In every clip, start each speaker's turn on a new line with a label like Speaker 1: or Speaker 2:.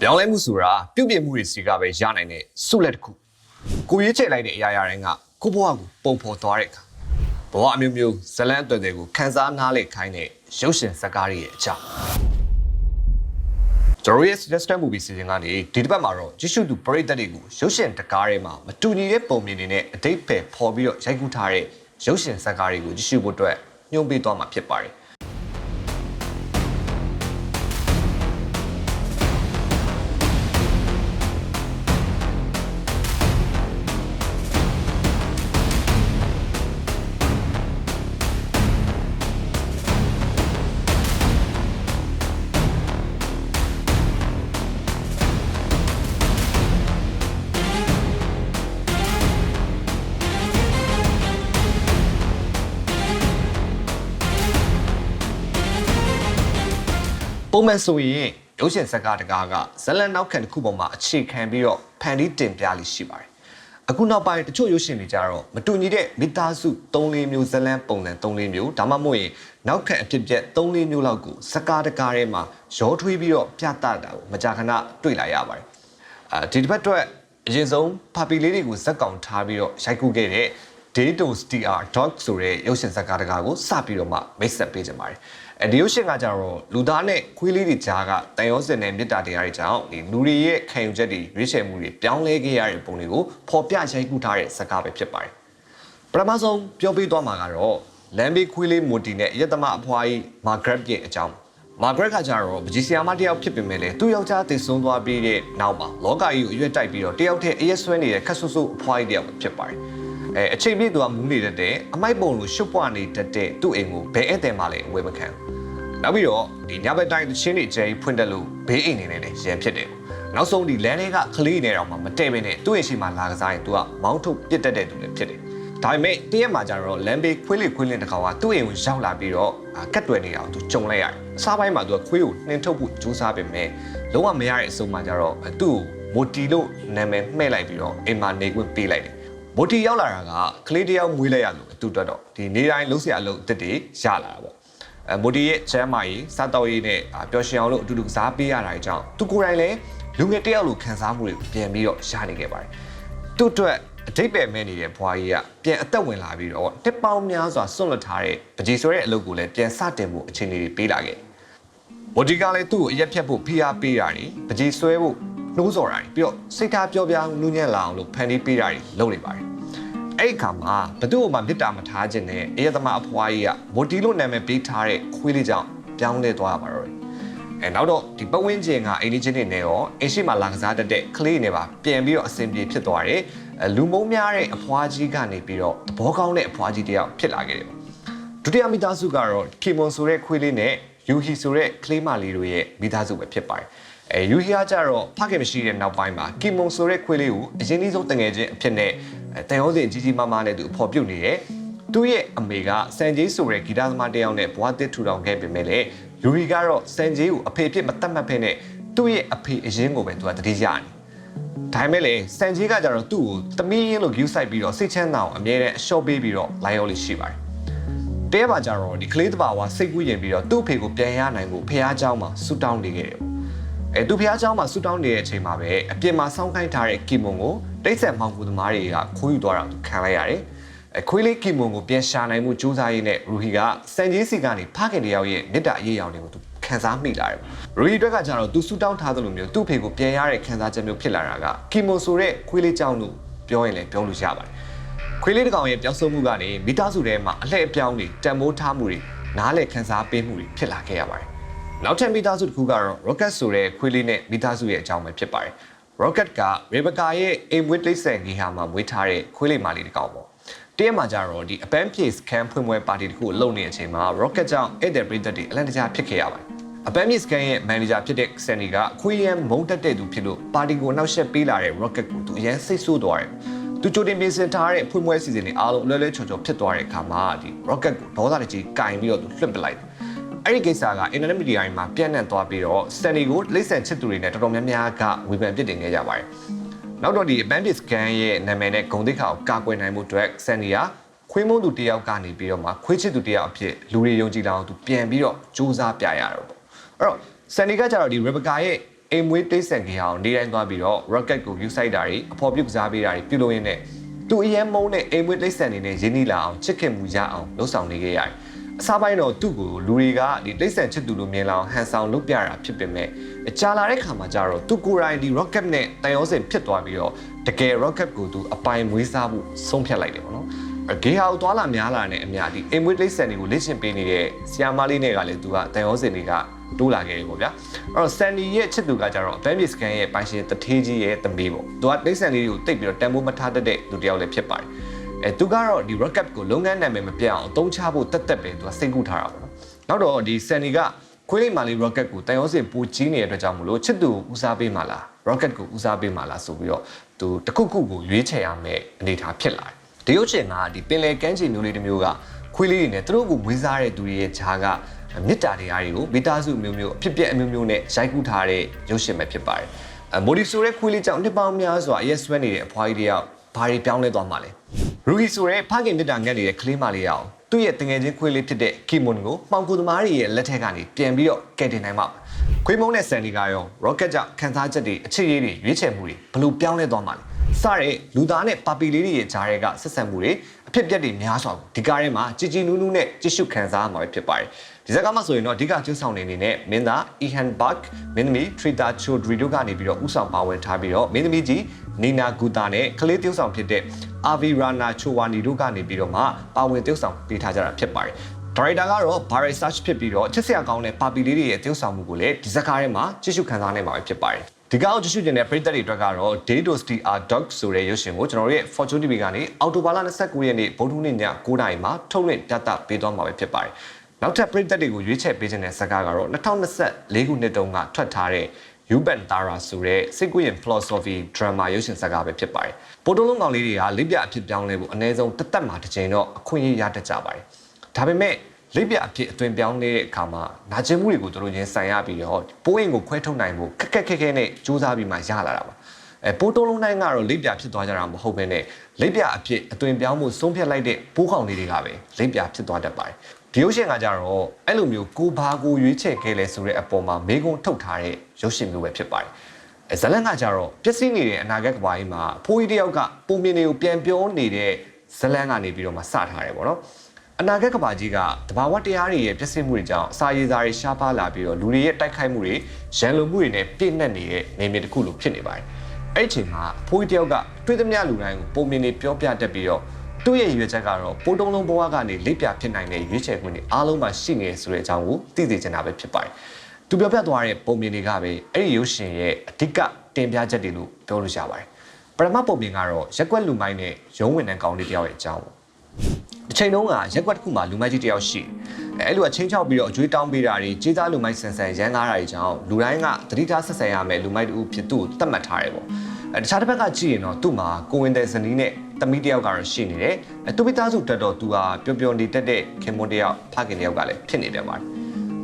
Speaker 1: ပြောင်းလဲမှုဆိုတာပြုတ်ပြမှုတွေစီကပဲရနိုင်တဲ့ဆုလက်တစ်ခုကိုရွေးချယ်လိုက်တဲ့အရာရာတိုင်းကကိုဘဝကိုပုံဖော်သွားတဲ့အခါဘဝအမျိုးမျိုးဇလန်းအသွယ်တွေကိုခန်းစားနားလေခိုင်းတဲ့ရုပ်ရှင်ဇာတ်ကားတွေရဲ့အကြောင်းကျွန်တော်ရဲ့ suggested movie စီစဉ်ကနေဒီတစ်ပတ်မှာတော့ကြည့်ရှုသူပရိသတ်တွေကိုရုပ်ရှင်တကားထဲမှာမတူညီတဲ့ပုံမြင်တွေနဲ့အတိတ်ပဲပေါ်ပြီးတော့ရိုက်ကူးထားတဲ့ရုပ်ရှင်ဇာတ်ကားတွေကိုကြည့်ရှုဖို့အတွက်ညွှန်ပေးသွားမှာဖြစ်ပါတယ် ပုံမှန်ဆိုရင်ရုပ်ရှင်ဇာတ်ကားတကားကဇလန်နောက်ခံတစ်ခုပေါ်မှာအခြေခံပြီးတော့ဖန်တီးတင်ပြလိရှိပါတယ်။အခုနောက်ပိုင်းတချို့ရုပ်ရှင်တွေကြတော့မတူညီတဲ့မိသားစု၃လေးမျိုးဇလန်ပုံစံ၃လေးမျိုးဒါမှမဟုတ်ရင်နောက်ခံအဖြစ်ပြက်၃လေးမျိုးလောက်ကိုဇာတ်ကားတကားထဲမှာရောထွေးပြီးတော့ပြသတာကိုမကြာခဏတွေ့လာရပါတယ်။အဲဒီတစ်ပတ်အတွက်အရင်ဆုံးဖာပီလေးတွေကိုဇက်ကောင်ထားပြီးတော့ရိုက်ကူးခဲ့တဲ့ Datos TR Dog ဆိုတဲ့ရုပ်ရှင်ဇာတ်ကားတကားကိုစပြီးတော့မှမိတ်ဆက်ပေးကြပါတယ်။အဲဒီရုပ်ရှင်ကကြတော့လူသားနဲ့ခွေးလေးတွေကြားကတန်ရောစင်တဲ့မေတ္တာတရားတွေကြောင့်ဒီလူတွေရဲ့ခံယူချက်တွေရွေးချယ်မှုတွေပြောင်းလဲခဲ့ရတဲ့ပုံတွေကိုဖော်ပြရိုက်ကူးထားတဲ့ဇာတ်ကားပဲဖြစ်ပါတယ်။ပထမဆုံးပြောပြသွားမှာကတော့လမ်ဘေးခွေးလေးမိုတီနဲ့ရက်သမအဖွားကြီးမာဂရက်ရဲ့အကြောင်း မာဂရက်ကကြတော့ပကြီးဆီယာမတယောက်ဖြစ်ပေမဲ့လေသူ့ယောက်ျားတည်ဆုံးသွားပြီးတဲ့နောက်မှာလောကကြီးကိုအရွက်တိုက်ပြီးတော့တယောက်တည်းအရက်ဆွဲနေတဲ့ခက်ဆူဆူအဖွားကြီးတယောက်ပဲဖြစ်ပါတယ်။အဲအချိန်ပြည့်သူကမူးနေတတ်တဲ့အမိုက်ပုံလိုရှုပ်ပွားနေတတ်တဲ့သူ့အိမ်ကိုဘယ်ဧည့်သည်မှလည်းအဝယ်မခံဘူး။နောက်ပြီးတော့ဒီညဘက်တိုင်းတချင်းတွေကျဲဖွင့်တက်လို့ဘေးအိမ်နေနဲ့လည်းရန်ဖြစ်တယ်။နောက်ဆုံးဒီလမ်းထဲကခလေးနေတော့မှမတည့်ပဲနဲ့သူ့ရဲ့ရှိမှလာကစားရင်သူကမောင်းထုတ်ပြစ်တတ်တဲ့သူလည်းဖြစ်တယ်။ ဒါပေမဲ့တရက်မှာကျတော့လမ်းဘေးခွေးလေးခွေးလင်းတစ်ခါကသူ့အိမ်ကိုရောက်လာပြီးတော့အာကတ်တွယ်နေတာကိုသူကြုံလိုက်ရတယ်။အစားပိုင်းမှာသူကခွေးကိုနှင်ထုတ်ဖို့ကြိုးစားပေမဲ့လုံးဝမရတဲ့အစုံမှာကျတော့သူ့ကိုမိုတီလို့နာမည်မှဲ့လိုက်ပြီးတော့အိမ်မှာနေခွင့်ပေးလိုက်တယ်။မိုတီရောက်လာတာကကလေးတစ်ယောက်မွေးလိုက်ရလို့သူတွတ်တော့ဒီနေတိုင်းလုံးစရာအလုပ်အစ်တွေရလာတာပေါ့။အဲမိုတီရဲ့ချမ်းမာရေးစားတော့ရေးနဲ့အာပျော်ရွှင်အောင်လို့အတူတူကစားပေးရတာကြောင့်သူကိုယ်တိုင်လည်းလူငယ်တစ်ယောက်လိုခံစားမှုတွေကိုပြန်ပြီးတော့ရနေခဲ့ပါတယ်။သူ့အတွက် အတိတ်ပဲမဲ့နေတဲ့ဘွားကြီးကပြန်အသက်ဝင်လာပြီးတော့တစ်ပေါင်းများစွာစွန့်လွတ်ထားတဲ့ပကြီးဆွဲတဲ့အလုပ်ကိုလည်းပြန်စတင်ဖို့အခြေအနေတွေပေးလာခဲ့။ဝဒီကလည်းသူ့ကိုအရက်ဖြတ်ဖို့ဖိအားပေးတာတွေပကြီးဆွဲဖို့နှိုးဆော်တာတွေပြီးတော့စိတ်ထားပြောပြနူးညံ့လာအောင်လို့ဖန်တီးပေးတာတွေလုပ်နေပါတယ်။အဲ့ဒီခါမှာဘသူ့ကိုမှမေတ္တာမထားခြင်းနဲ့အယတမအဖွားကြီးကဝဒီလို့နာမည်ပေးထားတဲ့ခွေးလေးကြောင့်ပြောင်းလဲသွားရပါတော့တယ်။အဲနောက်တော့ဒီပတ်ဝန်းကျင်ကအိမ်လေးချင်းတွေနဲ့ရောအရှိမလာကစားတတ်တဲ့ကလေးတွေနဲ့ပါပြန်ပြီးတော့အဆင်ပြေဖြစ်သွားတယ်။အဲ လူမုံများတဲ့အဖွားကြီးကနေပြီးတော့သဘောကောင်းတဲ့အဖွားကြီးတစ်ယောက်ဖြစ်လာခဲ့တယ်ပေါ့။ဒုတိယမိသားစုကတော့ကီမွန်ဆိုတဲ့ခွေးလေးနဲ့ယူဟီဆိုတဲ့ကလေးမလေးတို့ရဲ့မိသားစုပဲဖြစ်ပါတယ်။အဲယူဟီကကြတော့ဖခင်မရှိတဲ့နောက်ပိုင်းမှာကီမွန်ဆိုတဲ့ခွေးလေးကိုအရင်ကြီးဆုံးတငယ်ချင်းအဖြစ်နဲ့အဲတန်ရုံးစင်ကြီးကြီးမားမားနဲ့သူဖော်ပြုတ်နေတယ်။သူ့ရဲ့အမေကစန်ဂျေးဆိုတဲ့ဂီတသမားတစ်ယောက်နဲ့ဘွားတစ်ထူထောင်ခဲ့ပေမဲ့လည်းယူဟီကတော့စန်ဂျေးကိုအဖေဖြစ်မတတ်မှတ်ဖ ೇನೆ သူ့ရဲ့အဖေအရင်ကိုပဲသူကတတိယနေ။ ဒါပေမဲ့လေစန်ဂျေးကကြတော့သူ့ကိုသမီးရင်းလို့ view site ပြီးတော့စိတ်ချမ်းသာအောင်အမြဲတမ်းအလျှော့ပေးပြီးတော့လိုင်းရောလေးရှိပါတယ်။တဲပါကြတော့ဒီကလေးတဘာဝစိတ်ကူးရင်ပြီးတော့သူ့အဖေကိုပြန်ရနိုင်ဖို့ဖះเจ้าမှာဆူတောင်းနေခဲ့တယ်။အဲသူဖះเจ้าမှာဆူတောင်းနေတဲ့အချိန်မှာပဲအပြင်မှာစောင်းခိုင်းထားတဲ့ကီမွန်ကိုတိတ်ဆက်မောင်ကူသမားတွေကခိုးယူသွားတာသူခံလိုက်ရတယ်။အဲခွေးလေးကီမွန်ကိုပြန်ရှာနိုင်မှုကြိုးစားရင်းနဲ့ရူဟီကစန်ဂျေးစီကနေဖခင်တယောက်ရဲ့မေတ္တာအရေးအရောင်တွေကိုသူ ခံစားမိလာတယ်။ရိုဂီအတွက်ကကျတော့သူဆူတောင်းထားသလိုမျိုးသူ့ဖေကိုပြန်ရတဲ့ခံစားချက်မျိုးဖြစ်လာတာကကီမိုဆိုတဲ့ခွေးလေးကြောင့်လို့ပြောရင်လည်းပြောလို့ရပါတယ်။ခွေးလေးတစ်ကောင်ရဲ့ပြောင်းဆုံးမှုကနေမိသားစုထဲမှာအလှည့်အပြောင်းတွေတံမိုးထားမှုတွေနားလည်ခံစားပေးမှုတွေဖြစ်လာခဲ့ရပါတယ်။နောက်ထပ်မိသားစုတစ်ခုကတော့ Rocket ဆိုတဲ့ခွေးလေးနဲ့မိသားစုရဲ့အကြောင်းပဲဖြစ်ပါတယ်။ Rocket က Rebecca ရဲ့အိမ်ဝတ်လိမ့်ဆန်ကြီးဟာမှာမွေးထားတဲ့ခွေးလေးမလေးတစ်ကောင်ပေါ့ တရက်မှာကျတော့ဒီအပန်းပြေစကန်ဖွင့်ပွဲပါတီတစ်ခုကိုလုပ်နေတဲ့အချိန်မှာ Rocket ကြောင့်ဧည့်သည်ပရိသတ်တွေအလန့်တကြားဖြစ်ခဲ့ရပါတယ်။အပန်းမြေစကန်ရဲ့မန်နေဂျာဖြစ်တဲ့ Sandy ကခွေးရန်မုန်းတက်တဲ့သူဖြစ်လို့ပါတီကိုနှောက်ယှက်ပေးလာတဲ့ Rocket ကိုသူအရန်စိတ်ဆိုးသွားတယ်။သူကြိုတင်ပြင်ဆင်ထားတဲ့ဖွင့်ပွဲစီစဉ်တွေအားလုံးလွယ်လွယ်ချော်ချော်ဖြစ်သွားတဲ့အခါမှာဒီ Rocket ကိုဒေါသတကြီးကင်ပြီးတော့သူလွှတ်ပလိုက်တယ်။အဲ့ဒီကိစ္စက internet media တွေမှာပြန့်နှံ့သွားပြီးတော့ Sandy ကိုလိမ့်ဆန်ချစ်သူတွေနဲ့တော်တော်များများကဝေဖန်ပြစ်တင်ခဲ့ကြပါတယ်။ နောက်တော့ဒီ Bandit Scan ရဲ့နာမည်နဲ့ဂုဏ်သိက္ခာကိုကာကွယ်နိုင်မှုအတွက် Sandy ကခွေးမုန်းသူတယောက်ကနေပြီးတော့မှခွေးချစ်သူတယောက်အဖြစ်လူတွေယုံကြည်လာအောင်သူပြန်ပြီးတော့စူးစမ်းပြရတော့ပေါ့။အဲ့တော့ Sandy ကကြတော့ဒီ Rebecca ရဲ့အိမ်မွေးတိတ်ဆန်ကြီးအောင်နေတိုင်းသွားပြီးတော့ rocket ကို view site တာတွေအဖော်ပြုကစားပေးတာတွေပြုလုပ်ရင်းနဲ့သူအရင်မုန်းတဲ့အိမ်မွေးတိတ်ဆန်နေနဲ့ရင်းနှီးလာအောင်ချစ်ခင်မှုရအောင်လှုပ်ဆောင်နေခဲ့ရတယ်။ အစားပိုင်းတော့သူ့ကိုလူတွေကဒီတိတ်ဆန်ချစ်သူလိုမြင်လောင်ဟန်ဆောင်လုပ်ပြတာဖြစ်ပေမဲ့အကြာလာတဲ့ခါမှာကျတော့သူကိုယ်တိုင်ဒီ rocket နဲ့တန်ရုံးစင်ဖြစ်သွားပြီးတော့တကယ် rocket ကိုသူအပိုင်မွေးစားဖို့ဆုံးဖြတ်လိုက်တယ်ပေါ့နော်။ဂေဟာကိုသွားလာများလာတဲ့အများဒီအိမ်မွေးတိတ်ဆန်တွေကိုလေ့ကျင့်ပေးနေတဲ့ဆီယာမလေးနဲ့ကလည်းသူကတန်ရောစင်တွေကတိုးလာခဲ့တယ်ပေါ့ဗျာအဲ့တော့ဆန်နီရဲ့ချစ်သူကကြတော့ဘန်မစ်စကန်ရဲ့ပိုင်ရှင်တထေးကြီးရဲ့သမီးပေါ့သူကတိတ်ဆန်လေးတွေကိုတိတ်ပြီးတော့တန်ဖိုးမထားတတ်တဲ့လူတစ်ယောက်လည်းဖြစ်ပါတယ် အဲသူကတော့ဒီ rocket ကိုလုပ်ငန်းနာမည်မပြတ်အောင်အသုံးချဖို့တက်တက်ပဲသူကစိတ်ကူးထားတာပေါ့နော်နောက်တော့ဒီဆန်နီကခွေးလေးမာလေး rocket ကိုတန်ရောစင်ပူကြီးနေတဲ့အတွက်ကြောင့်မလို့ချစ်သူကိုဦးစားပေးမှလား rocket ကိုဦးစားပေးမှလားဆိုပြီးတော့သူတစ်ခုခုကိုရွေးချယ်ရမယ်အနေထားဖြစ်လာတယ်ဒီရုပ်ရှင်ကဒီပင်လယ်ကမ်းခြေမျိုးလေးတစ်မျိုးကခွေးလေးတွေနဲ့သူတို့ကိုမွေးစားတဲ့သူတွေရဲ့ဂျာကမေတ္တာတရားတွေကိုမိသားစုမျိုးမျိုးအဖြစ်ပြက်အမျိုးမျိုးနဲ့ရိုက်ကူးထားတဲ့ရုပ်ရှင်ပဲဖြစ်ပါတယ်။အမိုဒီဆိုတဲ့ခွေးလေးကြောင့်နှစ်ပေါင်းများစွာအရက်ဆွဲနေတဲ့အဖွားကြီးတယောက်ဘာတွေပြောင်းလဲသွားမှလဲ။ ရူဂီဆိုတဲ့ဖခင်မေတ္တာငတ်နေတဲ့ကလေးမလေးရအောင်သူ့ရဲ့တငယ်ချင်းခွေးလေးဖြစ်တဲ့ကီမွန်ကိုမှောင်ကူသမားတွေရဲ့လက်ထက်ကနေပြန်ပြီးတော့ကယ်တင်နိုင်မှာပါ။ခွေးမုံနဲ့ဆန်ဒီကရော rocket ကြောင့်ခန်းစားချက်တွေအခြေရေးတွေရွေးချယ်မှုတွေဘယ်လိုပြောင်းလဲသွားမှလဲ။စတဲ့လူသားနဲ့ပါပီလေးတွေရဲ့ဂျားတွေကဆက်ဆံမှုတွေအဖြစ်ပြက်တွေများစွာကိုဒီကားထဲမှာကြည်ကြည်နူးနူးနဲ့ကြည့်ရှုခံစားရမှာပဲဖြစ်ပါတယ် ဒီဇာတ်ကားမှာဆိုရင်တော့အဓိကကျူးဆောင်နေနေနဲ့မင်းသား Ihan Bak မင်းသမီး Trita Chaudhry တို့ကနေပြီးတော့ဥဆောင်ပါဝင်ထားပြီးတော့မင်းသမီးကြီး Nina Gupta နဲ့ကလေးတယောက်ဆောင်ဖြစ်တဲ့ Avi Rana Chowani တို့ကနေပြီးတော့မှပါဝင်တယောက်ဆောင်ပေးထားကြတာဖြစ်ပါတယ်ဒါရိုက်တာကတော့ Barry Search ဖြစ်ပြီးတော့ချစ်စရာကောင်းတဲ့ပါပီလေးတွေရဲ့တယောက်ဆောင်မှုကိုလည်းဒီဇာတ်ကားထဲမှာကြည့်ရှုခံစားနိုင်မှာပဲဖြစ်ပါတယ်ဒီကောက်ကြည့်ရှုကျင်တဲ့ပရိသတ်တွေအတွက်ကတော့ Day to Stay Our Dog ဆိုတဲ့ရုပ်ရှင်ကိုကျွန်တော်တို့ရဲ့ Fortune TV ကနေအော်တိုဘာလ29ရက်နေ့ဗုဒ္ဓဟူးနေ့ည9:00နာရီမှာထုတ်လွှင့်ပြသပေးသွားမှာပဲဖြစ်ပါတယ်။ နောက်ထပ်ပရိသတ်တွေကိုရွေးချယ်ပေးခြင်းတဲ့ဇာတ်ကားကတော့2024ခုနှစ်တုန်းကထွက်ထားတဲ့ Yuban Tara ဆိုတဲ့စိတ်ကူးရင် philosophy drama ရုပ်ရှင်ဇာတ်ကားပဲဖြစ်ပါတယ်။ပိုတိုလုံးကောင်လေးတွေကလိပ်ပြအဖြစ်ပြောင်းလဲဖို့အနည်းဆုံးတစ်သက်မှာတစ်ချိန်တော့အခွင့်အရေးရတတ်ကြပါတယ်။ဒါပေမဲ့လိပ်ပြအဖြစ်အသွင်ပြောင်းနေတဲ့အခါမှာနာကျင်မှုတွေကိုတို့ချင်းဆိုင်ရပြီးတော့ပိုးအိမ်ကိုခွဲထုတ်နိုင်ဖို့ခက်ခက်ခဲခဲနဲ့စူးစမ်းပြီးမှရလာတာပါအဲပိုးတုံးလုံးတိုင်းကတော့လိပ်ပြဖြစ်သွားကြတာမဟုတ်ဘဲနဲ့လိပ်ပြအဖြစ်အသွင်ပြောင်းမှုဆုံးဖြတ်လိုက်တဲ့ပိုးကောင်လေးတွေကပဲလိပ်ပြဖြစ်သွားတတ်ပါတယ် ဒီရုပ်ရှင်ကကြတော့အဲ့လိုမျိုးကိုဘာကိုရွေးချယ်ခဲ့လဲဆိုတဲ့အပေါ်မှာမေကုံထုတ်ထားတဲ့ရုပ်ရှင်မျိုးပဲဖြစ်ပါတယ်အဲဇလန်ကကြတော့ပျက်စီးနေတဲ့အနာဂတ်ကဘာကြီးမှာဖိုးကြီးတယောက်ကပုံမြင်တွေကိုပြန်ပြောနေတဲ့ဇလန်ကနေပြီးတော့မှစထားတယ်ပေါ့နော်အနာဂတ်ကဘာကြီးကတဘာဝတရားတွေရဲ့ပြည့်စုံမှုတွေကြောင့်အစာရည်စာတွေရှားပါလာပြီးတော့လူတွေရဲ့တိုက်ခိုက်မှုတွေရန်လိုမှုတွေနဲ့ပြည့်နှက်နေတဲ့နေမြေတစ်ခုလိုဖြစ်နေပါတယ်။အဲ့ဒီအချိန်မှာဖိုးကြီးတယောက်ကတွေးသမျှလူတိုင်းကိုပုံမြင်နေပြောပြတတ်ပြီးတော့ သူ့ရဲ့ရွေချက်ကတော့ပိုးတုံးလုံးဘဝကနေလိပ်ပြဖြစ်နိုင်တဲ့ရွေးချယ်ခွင့်တွေအားလုံးမှာရှိနေဆိုတဲ့အကြောင်းကိုသိသိချင်တာပဲဖြစ်ပါတယ်။သူပြောပြသွားတဲ့ပုံမြင်တွေကပဲအဲ့ဒီရုပ်ရှင်ရဲ့အဓိကတင်ပြချက်တွေလို့ပြောလို့ရပါတယ်။ပရမတ်ပုံမြင်ကတော့ရက်ွက်လူမိုင်းနဲ့ရုံးဝင်တဲ့ကောင်းလေးတယောက်ရဲ့အကြောင်းပေါ့။တစ်ချိန်လုံးကရက်ွက်တစ်ခုမှာလူမိုက်ကြီးတယောက်ရှိတယ်အဲအဲ့လိုအချင်းချောက်ပြီးတော့အကျွေးတောင်းပေးတာတွေကြေးသားလူမိုက်ဆန်ဆန်ရန်ကားတာတွေကြောင့်လူတိုင်းကသတိထားဆက်ဆံရမယ်လူမိုက်တူဖြစ်သူ့ကိုတတ်မှတ်ထားတယ်ပေါ့အဲတခြားတစ်ဘက်ကကြည့်ရင်တော့သူ့မှာကိုဝင်တဲ့ဇနီးနဲ့ တမီးတယောက်ကတော့ရှိနေတယ်အဲသူ့မိသားစုတက်တော့သူဟာပျော်ပျော်နေတတ်တဲ့ခင်မွန်းတယောက်ဖခင်တယောက်ကလည်းဖြစ်နေတယ်ပါတယ်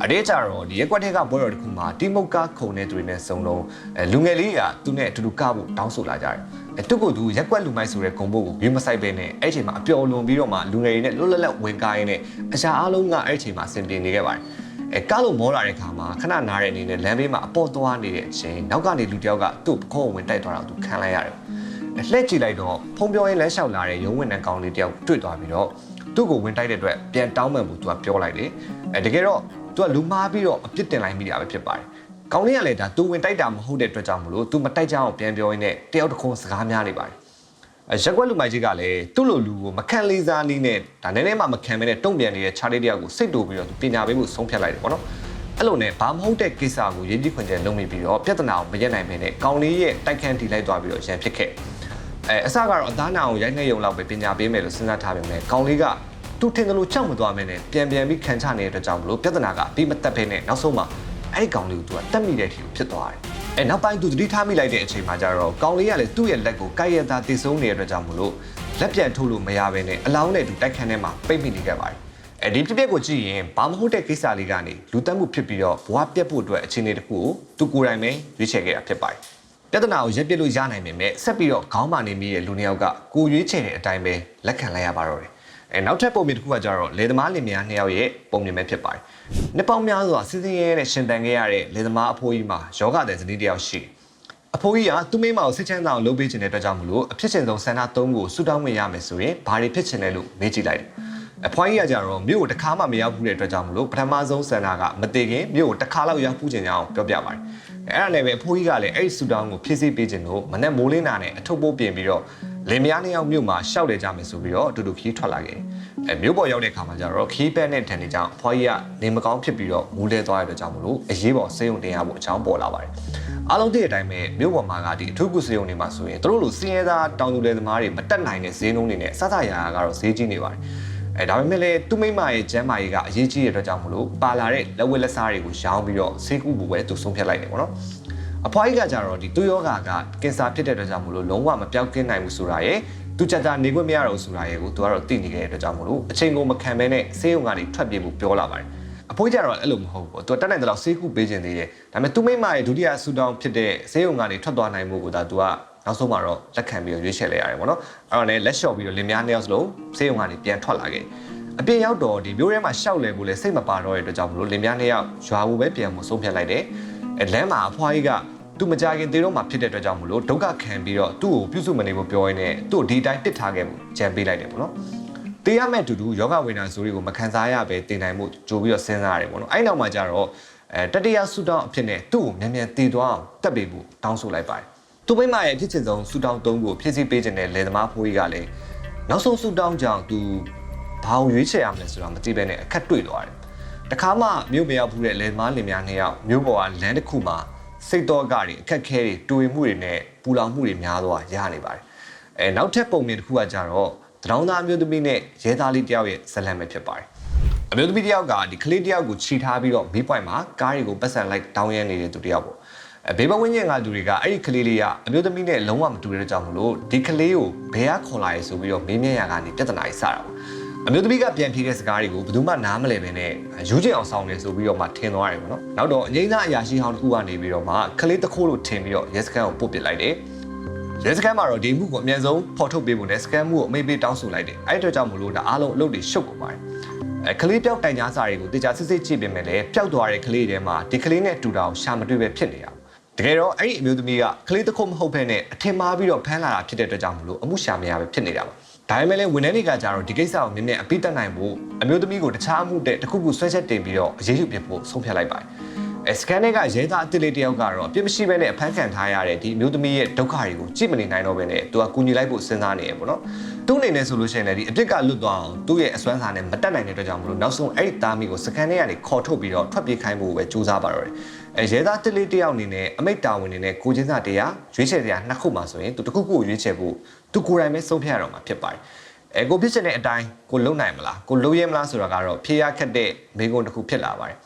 Speaker 1: အရေးကြတော့ဒီရက်ကွက်ထဲကပွဲတော်တစ်ခုမှာတိမုတ်ကားခုံတဲ့သူတွေနဲ့စုံလုံးအဲလူငယ်လေးကသူနဲ့အတူတူကဖို့တောင်းဆိုလာကြတယ်အဲသူ့ကိုယ်သူရက်ကွက်လူမိုက်ဆိုတဲ့ဂုံဘို့ကိုဘေးမဆိုင်ပဲနဲ့အဲ့ချိန်မှာအပျော်လွန်ပြီးတော့မှလူငယ်တွေနဲ့လွတ်လပ်လပ်ဝင်ကားရင်းနဲ့အရှာအားလုံးကအဲ့ချိန်မှာဆင်ပြေနေခဲ့ပါတယ်အဲကားလို့မောလာတဲ့ခါမှာခဏနားတဲ့အနေနဲ့လမ်းဘေးမှာအပေါ်သွားနေတဲ့အချိန်နောက်ကနေလူတစ်ယောက်ကသူ့ပခုံးဝင်တိုက်သွားတာကိုသူခံလိုက်ရတယ် အဲလှည့်ကြည့်လိုက်တော့ဖုံပြောရင်းလမ်းလျှောက်လာတဲ့ရုံးဝင်တဲ့ကောင်လေးတစ်ယောက်တွေ့သွားပြီးတော့သူ့ကိုဝင်တိုက်တဲ့အတွက်ပြန်တောင်းပန်ဖို့သူကပြောလိုက်တယ်အဲတကယ်တော့သူကလူမားပြီးတော့အပြစ်တင်လိုက်မိတာပဲဖြစ်ပါတယ်ကောင်းလေးကလည်းဒါသူဝင်တိုက်တာမဟုတ်တဲ့အတွက်ကြောင့်မလို့သူမတိုက်ကြအောင်ပြန်ပြောရင်းနဲ့တယောက်တစ်ခုစကားများနေပါတယ်အဲရက်ွက်လူမိုက်ကြီးကလည်းသူ့လိုလူကိုမခံလေးစားနည်းနဲ့ဒါနည်းနည်းမှမခံမဲနဲ့တုံ့ပြန်နေတဲ့ခြားလေးတယောက်ကိုစိတ်တူပြီးတော့သူပညာပေးဖို့ဆုံးဖြတ်လိုက်တယ်ပေါ့နော်အဲ့လိုနဲ့ဘာမဟုတ်တဲ့ကိစ္စကိုရင်းကြီးခွင်ကျဲလုံးမိပြီးတော့ပြဿနာကိုမရက်နိုင်မင်းနဲ့ကောင်းလေးရဲ့တိုက်ခန်းတီလိုက်သွားပြီးတော့ရန်ဖြစ်ခဲ့ အဲအစကတော့အသားနာကိုရိုက်နှက်ရုံလောက်ပဲပညာပေးမယ်လို့စဉ်းစားထားပေမဲ့ကောင်းလေးကသူထင်တယ်လို့ကြောက်မသွားမင်းနဲ့ပြန်ပြန်ပြီးခံချနေတဲ့အတွက်ကြောင့်မလို့ပြဿနာကအပြီးမတက်ဖဲနဲ့နောက်ဆုံးမှာအဲ့ဒီကောင်လေးကိုသူကတက်မိတဲ့အထိကိုဖြစ်သွားတယ်။အဲနောက်ပိုင်းသူသတိထားမိလိုက်တဲ့အချိန်မှာကျတော့ကောင်လေးကလည်းသူ့ရဲ့လက်ကိုကိုက်ရသားတည်ဆုံးနေတဲ့အတွက်ကြောင့်မလို့လက်ပြန်ထိုးလို့မရဘဲနဲ့အလောင်းနဲ့သူတိုက်ခန်းထဲမှာပိတ်မိနေခဲ့ပါတယ်။အဲဒီပြပြကိုကြည့်ရင်ဘာမဟုတ်တဲ့ကိစ္စလေးကနေလူတက်မှုဖြစ်ပြီးတော့ဘဝပြတ်ဖို့အတွက်အခြေအနေတစ်ခုကိုသူကိုယ်တိုင်ပဲရွေးချယ်ခဲ့တာဖြစ်ပါတယ်။ ပြဿနာကိုရက်ပြစ်လို့ရနိုင်ပေမဲ့ဆက်ပြီးတော့ခေါင်းမာနေမိတဲ့လူနှစ်ယောက်ကကိုရွေးချယ်တဲ့အတိုင်းပဲလက်ခံလိုက်ရပါတော့တယ်။အဲနောက်ထပ်ပုံမြင်တစ်ခုကကြတော့လေသမားလင်မယားနှစ်ယောက်ရဲ့ပုံမြင်ပဲဖြစ်ပါတယ်နှစ်ပေါင်းများစွာစီစဉ်ရဲနဲ့ရှင်တန်ခဲ့ရတဲ့လေသမားအဖိုးကြီးမှာယောဂတဲ့ဇနီးတစ်ယောက်ရှိတယ်အဖိုးကြီးကသူ့မိန်းမကိုစစ်ချမ်းသာအောင်လုပ်ပေးခြင်းတဲ့အတွက်ကြောင့်မလို့အဖြစ်ရှင်ဆုံးဆန္ဒသုံးကိုဆူတောင်းဝင်ရမယ်ဆိုရင်ဘာတွေဖြစ်ချင်လဲလို့မေးကြည့်လိုက်တယ်အဖွားကြီးကကြတော့မြို့ကိုတစ်ခါမှမရောက်ဘူးတဲ့အတွက်ကြောင့်မလို့ပထမဆုံးဆန္ဒကမတည်ခင်မြို့ကိုတစ်ခါလောက်ရောက်ဖူးခြင်းကြောင်းပြောပြပါတယ် အဲ့ဒါလည်းပဲအဖိုးကြီးကလည်းအဲ့ဒီဆူတောင်းကိုဖြည့်ဆည်းပေးခြင်းလို့မနဲ့မိုးလင်းတာနဲ့အထုပ်ပိုးပြင်ပြီးတော့လင်မယားနှစ်ယောက်မြို့မှာရှောက်လေကြမယ်ဆိုပြီးတော့အတူတူခီးထွက်လာခဲ့တယ်အဲမြို့ပေါ်ရောက်တဲ့အခါမှာကျတော့ခီးပက်နဲ့တန်နေကြောင်းအဖွားကြီးကနေမကောင်းဖြစ်ပြီးတော့မူးလဲသွားတဲ့အတွက်ကြောင့်မလို့အရေးပေါ်ဆေးရုံတင်ရဖို့အကြောင်းပေါ်လာပါတယ်အားလုံးသိတဲ့အတိုင်းပဲမြို့ပေါ်မှာကဒီအထူးကုဆေးရုံတွေမှာဆိုရင်တို့လိုစင်းရဲသားတောင်သူလယ်သမားတွေမတက်နိုင်တဲ့ဈေးနှုန်းတွေနဲ့စသရာကတော့ဈေးကြီးနေပါတယ် အဲဒါပေမဲ့လည်းသူ့မိမရဲ့ကျမ်းမာရေးကအရေးကြီးတဲ့အတွက်ကြောင့်မလို့ပါလာတဲ့လက်ဝဲလက်စားတွေကိုရောင်းပြီးတော့ဆေးကုဖို့ပဲသူဆုံးဖြတ်လိုက်တယ်ပေါ့နော်အဖွားကြီးကကြတော့ဒီသူ့ယောဂါကကင်ဆာဖြစ်တဲ့အတွက်ကြောင့်မလို့လုံးဝမပြောက်ကင်းနိုင်ဘူးဆိုတာရယ်သူကြကြနေခွင့်မရတော့ဘူးဆိုတာရယ်ကိုသူကတော့သိနေခဲ့တဲ့အတွက်ကြောင့်မလို့အချိန်ကိုမခံဘဲနဲ့ဆေးရုံကနေထွက်ပြေးဖို့ပြောလာပါတယ်အဖိုးကြတော့အဲ့လိုမဟုတ်ဘူးသူတက်နိုင်တဲ့လောက်ဆေးကုပေးခြင်းသေးတယ်ဒါပေမဲ့သူမိမရဲ့ဒုတိယဆူတောင်းဖြစ်တဲ့ဆေးရုံကနေထွက်သွားနိုင်မှုကိုဒါသူက နောက်ဆုံးမှာတော့လက်ခံပြီးရွေးချယ်လိုက်ရတယ်ပေါ့နော်အဲ့တော့လည်းလက်လျှော့ပြီးတော့လင်မယားနှစ်ယောက်စလုံးဆေးရုံကနေပြန်ထွက်လာခဲ့အပြင်ရောက်တော့ဒီမျိုးထဲမှာရှောက်လဲဖို့လဲစိတ်မပါတော့တဲ့အတွက်ကြောင့်မလို့လင်မယားနှစ်ယောက်ရွာဘူးပဲပြန်မှုဆုံးဖြတ်လိုက်တယ်အဲလမ်းမှာအဖွားကြီးကသူမကြခင်သေးတော့မှဖြစ်တဲ့အတွက်ကြောင့်မလို့ဒုက္ခခံပြီးတော့သူ့ကိုပြုစုမနေဖို့ပြောရင်းနဲ့သူ့ကိုဒီတိုင်းတစ်ထားခဲ့မှုကြံပေးလိုက်တယ်ပေါ့နော်တေးရမဲ့အတူတူယောဂဝေဒနာဆိုတွေကိုမခံစားရပဲတင်နိုင်မှုကြိုပြီးတော့စဉ်းစားရတယ်ပေါ့နော်အဲ့နောက်မှာကျတော့အဲတတိယဆူတောင်းအဖြစ်နဲ့သူ့ကိုမြန်မြန်တည်သွားအောင်တက်ပေးဖို့တောင်းဆိုလိုက်ပါတယ် သူမိမရဲ့ဖြစ်ချင်ဆုံးဆူတောင်းသုံးကိုဖြည့်ဆည်းပေးခြင်းနဲ့လယ်သမားဖိုးကြီးကလည်းနောက်ဆုံးဆူတောင်းကြောင့်သူဘာကိုရွေးချယ်ရမလဲဆိုတာမသိဘဲနဲ့အခက်တွေ့သွားတယ်တခါမှမြို့မရောက်ဘူးတဲ့လယ်သမားလင်များနှစ်ယောက်မြို့ပေါ်ကလမ်းတစ်ခုမှာစိတ်တော့ကတွေအခက်ခဲတွေတွေ့မှုတွေနဲ့ပူလောင်မှုတွေများသွားရနေပါတယ်အဲနောက်ထပ်ပုံမြင်တစ်ခုကကြတော့တရောင်းသားမျိုးသမီးနဲ့ရဲသားလေးတယောက်ရဲ့ဇလံပဲဖြစ်ပါတယ်အမျိုးသမီးတယောက်ကဒီကလေးတယောက်ကိုခြိထားပြီးတော့မေးပွိုင်မှာကားတွေကိုပတ်စံလိုက်တောင်းရနေတဲ့သူတယောက်ပေါ့အဲ ဘေးဘဝင်းကျင်ကလူတွေကအဲ့ဒီကလေးလေးကအမျိုးသမီးနဲ့လုံးဝမတူတဲ့ကြောင့်မလို့ဒီကလေးကိုဘယ်ကခေါ်လာရဲဆိုပြီးတော့မေးမြန်းရကနေပြဿနာကြီးစတာပါအမျိုးသမီးကပြန်ဖြေတဲ့စကားတွေကိုဘယ်သူမှနားမလည်ပဲနဲ့ယူကျင်အောင်ဆောင်နေဆိုပြီးတော့မှထင်သွားတယ်ပေါ့နော်နောက်တော့အငိမ့်သားအရာရှိဟောင်းတစ်ခုကနေပြီးတော့မှကလေးတစ်ခိုးလို့ထင်ပြီးတော့ရဲစခန်းကိုပို့ပစ်လိုက်တယ်ရဲစခန်းမှာတော့ဒီမှုကိုအမြန်ဆုံးဖော်ထုတ်ပေးဖို့နဲ့စကန်မှုကိုအမိတ်ပေးတောင်းဆိုလိုက်တယ်အဲ့ဒီအတွက်ကြောင့်မလို့ဒါအားလုံးအလုပ်တွေရှုပ်ကုန်ပါတယ်အဲကလေးပြောက်တိုင်ကြားစာတွေကိုတေချာစစ်စစ်ကြည့်ပြင်မဲ့လည်းပျောက်သွားတဲ့ကလေးတွေမှာဒီကလေးနဲ့တူတာကိုရှာမတွေ့ပဲဖြစ်နေတာ တကယ်တော့အဲ့ဒီအမျိုးသမီးကကလေးတစ်ခုမဟုတ်ဘဲနဲ့အထင်မှားပြီးတော့ဖမ်းလာတာဖြစ်တဲ့အတွက်ကြောင့်မလို့အမှုရှာမရပဲဖြစ်နေတာပါဒါပေမဲ့လည်းဝန်ထမ်းတွေကကြတော့ဒီကိစ္စကိုမြင်မြင်အပိတက်နိုင်ဖို့အမျိုးသမီးကိုတခြားအမှုတဲ့တစ်ခုခုဆွဲချက်တင်ပြီးတော့အရေးယူပြဖို့ဆုံးဖြတ်လိုက်ပါတယ်အဲစကန်နဲ့ကရဲသားအစ်စ်လေးတယောက်ကတော့အပြစ်မရှိဘဲနဲ့အဖမ်းခံထားရတဲ့ဒီအမျိုးသမီးရဲ့ဒုက္ခတွေကိုကြည့်မနေနိုင်တော့ဘဲနဲ့သူကကူညီလိုက်ဖို့စဉ်းစားနေရပေါ့နော်သူ့အနေနဲ့ဆိုလို့ရှိရင်လည်းဒီအပြစ်ကလွတ်သွားအောင်သူ့ရဲ့အစွမ်းစားနဲ့မတက်နိုင်တဲ့အတွက်ကြောင့်မလို့နောက်ဆုံးအဲ့ဒီသားမိကိုစကန်နဲ့ကနေခေါ်ထုတ်ပြီးတော့ထွက်ပြေးခိုင်းဖို့ပဲကြိုးစားပါတော့တယ် အဲရဲသားတစ်လေးတယောက်အနေနဲ့အမိတ်တာဝန်နေနဲ့ကိုချင်းစာတရားရွေးချယ်စရာနှစ်ခုမှဆိုရင်သူတစ်ခုခုကိုရွေးချယ်ဖို့သူကိုယ်တိုင်ပဲဆုံးဖြတ်ရတော့မှာဖြစ်ပါတယ်အဲကိုဖြစ်ချင်တဲ့အတိုင်းကိုလုံနိုင်မလားကိုလုံရဲမလားဆိုတာကတော့ဖြေရခက်တဲ့မိကုန်းတစ်ခုဖြစ်လာပါတယ်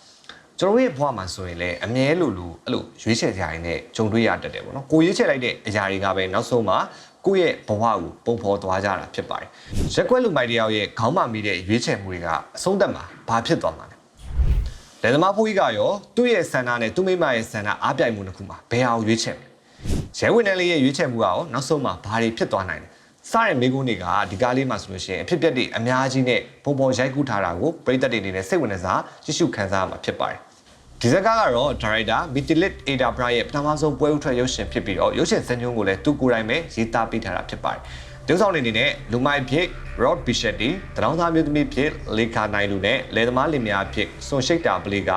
Speaker 1: ကျွန်တော်ရဲ့ဘဝမှာဆိုရင်လည်းအမြဲလိုလိုအဲ့လိုရွေးချယ်ကြရင်လည်းဂျုံတွေးရတတ်တယ်ပေါ့နော်ကိုရွေးချယ်လိုက်တဲ့အရာတွေကပဲနောက်ဆုံးမှာကိုယ့်ရဲ့ဘဝကိုပုံဖော်သွားကြတာဖြစ်ပါတယ်ရက်ကွက်လူမိုက်တယောက်ရဲ့ခေါင်းမာမိတဲ့ရွေးချယ်မှုတွေကအဆုံးသတ်မှာဘာဖြစ်သွားမှာလဲ လယ်သမားဖိုးကြီးကရောသူ့ရဲ့ဆန္ဒနဲ့သူ့မိမရဲ့ဆန္ဒအားပြိုင်မှုတစ်ခုမှာဘယ်ဟာကိုရွေးချယ်မလဲရဲဝင်တန်းလေးရဲ့ရွေးချယ်မှုကရောနောက်ဆုံးမှာဘာတွေဖြစ်သွားနိုင်လဲစတဲ့မိကုန်းတွေကဒီကားလေးမှာဆိုလို့ရှိရင်အဖြစ်ပြက်တွေအများကြီးနဲ့ပုံပေါ်ရိုက်ကူးထားတာကိုပရိသတ်တွေအနေနဲ့စိတ်ဝင်စားကြည့်ရှုခံစားရမှာဖြစ်ပါတယ်ဒီဇက်ကားကတော့ဒါရိုက်တာမီတီလစ်အေဒါဘရာရဲ့ပထမဆုံးပွဲဥထွက်ရုပ်ရှင်ဖြစ်ပြီးတော့ရုပ်ရှင်ဇာတ်ညွှန်းကိုလည်းသူကိုယ်တိုင်ပဲရေးသားပေးထားတာဖြစ်ပါတယ်။ တုံးဆောင်နေနေနဲ့လူမိုက်ဖြစ် Rod Bishetti တရောင်းသားမျိုးသမီးဖြစ်လေခါနိုင်လူနဲ့လယ်သမားလင်မယားဖြစ်စွန်ရှိတ်တာပလေးက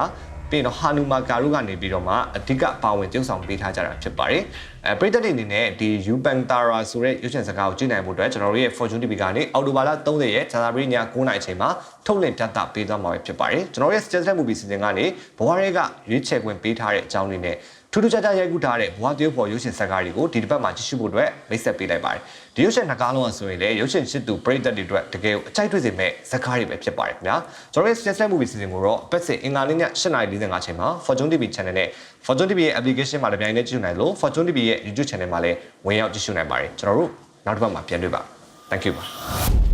Speaker 1: ပြီးတော့ဟာနူမာကာရုကနေပြီးတော့မှအဓိကပါဝင်တုံးဆောင်ပေးထားကြတာဖြစ်ပါတယ်။အဲပရိသတ်တွေအနေနဲ့ဒီ U Pantara ဆိုတဲ့ရုပ်ရှင်ဇာတ်ကားကိုကြည့်နိုင်ဖို့အတွက်ကျွန်တော်တို့ရဲ့ Fortune TV ကနေအော်တိုဘာလ30ရက်ဇာတာပရိည9:00အချိန်မှာထုတ်လင်းပြသပေးသွားမှာဖြစ်ပါတယ်။ကျွန်တော်ရဲ့ Suggested Movie စီစဉ်ကနေဘဝရဲကရွေးချယ်ခွင့်ပေးထားတဲ့အကြောင်းလေးနဲ့ ထူးထူးခြားခြားရိုက်ကူးထားတဲ့ဘဝတရုပ်ဖော်ရုပ်ရှင်ဇာတ်ကားတွေကိုဒီတစ်ပတ်မှာကြည့်ရှုဖို့အတွက်မိတ်ဆက်ပေးလိုက်ပါတယ်။ဒီရုပ်ရှင်နှစ်ကားလုံးကဆိုရင်လည်းရုပ်ရှင်ရှစ်သူပရိသတ်တွေအတွက်တကယ်အကြိုက်တွေ့စေမဲ့ဇာတ်ကားတွေပဲဖြစ်ပါတယ်ခင်ဗျာ။ကျွန်တော်ရဲ့ Suggested Movie စီစဉ်ကိုတော့ပတ်စစ်အင်္ဂါနေ့ည8:45ချိန်မှာ Fortune TV Channel နဲ့ Fortune TV ရဲ့ application မှာလည်းပြန်နေကြည့်နိုင်လို့ Fortune TV ရဲ့ YouTube Channel မှာလည်းဝင်ရောက်ကြည့်ရှုနိုင်ပါတယ်။ကျွန်တော်တို့နောက်တစ်ပတ်မှာပြန်တွေ့ပါမယ်။ Thank you ပါ။